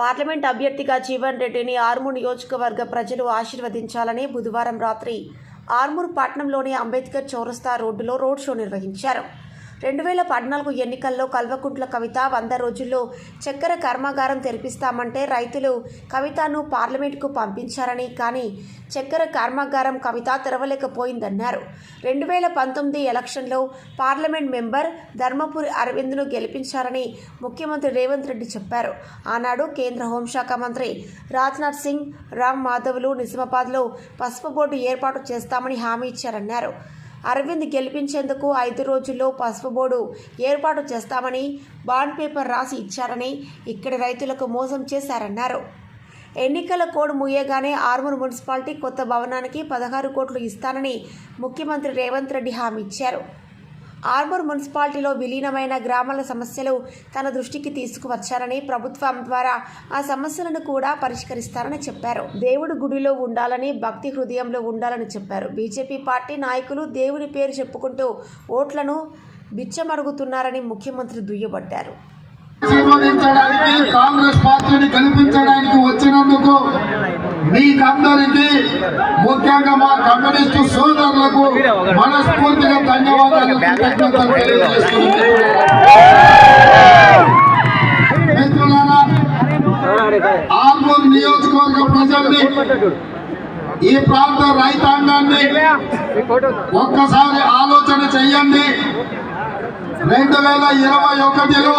Parliament అభ్యర్థిగా జీవన్ రెడ్డిని ఆర్మూర్ నియోజకవర్గ ప్రజలు ఆశీర్వదించాలని బుధవారం రాత్రి ఆర్మూర్ పట్టణంలోని అంబేద్కర్ చౌరస్తా రోడ్డులో రోడ్ షో నిర్వహించారు. రెండు వేల పద్నాలుగు ఎన్నికల్లో కల్వకుంట్ల కవిత వంద రోజుల్లో చక్కెర కర్మాగారం తెరిపిస్తామంటే రైతులు కవితను పార్లమెంటుకు పంపించారని కానీ చక్కెర కర్మాగారం కవిత తెరవలేకపోయిందన్నారు. రెండు వేల పంతొమ్మిది ఎలక్షన్లో పార్లమెంట్ మెంబర్ ధర్మపురి అరవింద్ను గెలిపించారని ముఖ్యమంత్రి రేవంత్ రెడ్డి చెప్పారు. ఆనాడు కేంద్ర హోంశాఖ మంత్రి రాజ్నాథ్ సింగ్ రామ్ మాధవ్లు నిజామాబాద్లో పసుపు బోర్డు ఏర్పాటు చేస్తామని హామీ ఇచ్చారన్నారు. అరవింద్ గెలిపించేందుకు ఐదు రోజుల్లో పసుపు బోర్డు ఏర్పాటు చేస్తామని బాండ్ పేపర్ రాసి ఇచ్చారని ఇక్కడి రైతులకు మోసం చేశారన్నారు. ఎన్నికల కోడ్ ముయ్యగానే ఆర్మూర్ మున్సిపాలిటీ కొత్త భవనానికి పదహారు కోట్లు ఇస్తానని ముఖ్యమంత్రి రేవంత్ రెడ్డి హామీ ఇచ్చారు. ఆర్మూర్ మున్సిపాలిటీలో విలీనమైన గ్రామాల సమస్యలు తన దృష్టికి తీసుకువచ్చారని ప్రభుత్వం ద్వారా ఆ సమస్యలను కూడా పరిష్కరిస్తారని చెప్పారు. దేవుడు గుడిలో ఉండాలని భక్తి హృదయంలో ఉండాలని చెప్పారు. బీజేపీ పార్టీ నాయకులు దేవుని పేరు చెప్పుకుంటూ ఓట్లను బిచ్చమరుగుతున్నారని ముఖ్యమంత్రి దుయ్యబట్టారు. కాంగ్రెస్ పార్టీని మీకందరికీ ముఖ్యంగా మా కమ్యూనిస్టు సోదరులకు మనస్ఫూర్తిగా ధన్యవాదాలు మిత్రులారా ఆర్మూర్ నియోజకవర్గ ప్రజల్ని ఈ ప్రాంత రైతాంగాన్ని ఒక్కసారి ఆలోచన చెయ్యండి రెండు వేల ఇరవై ఒకటిలో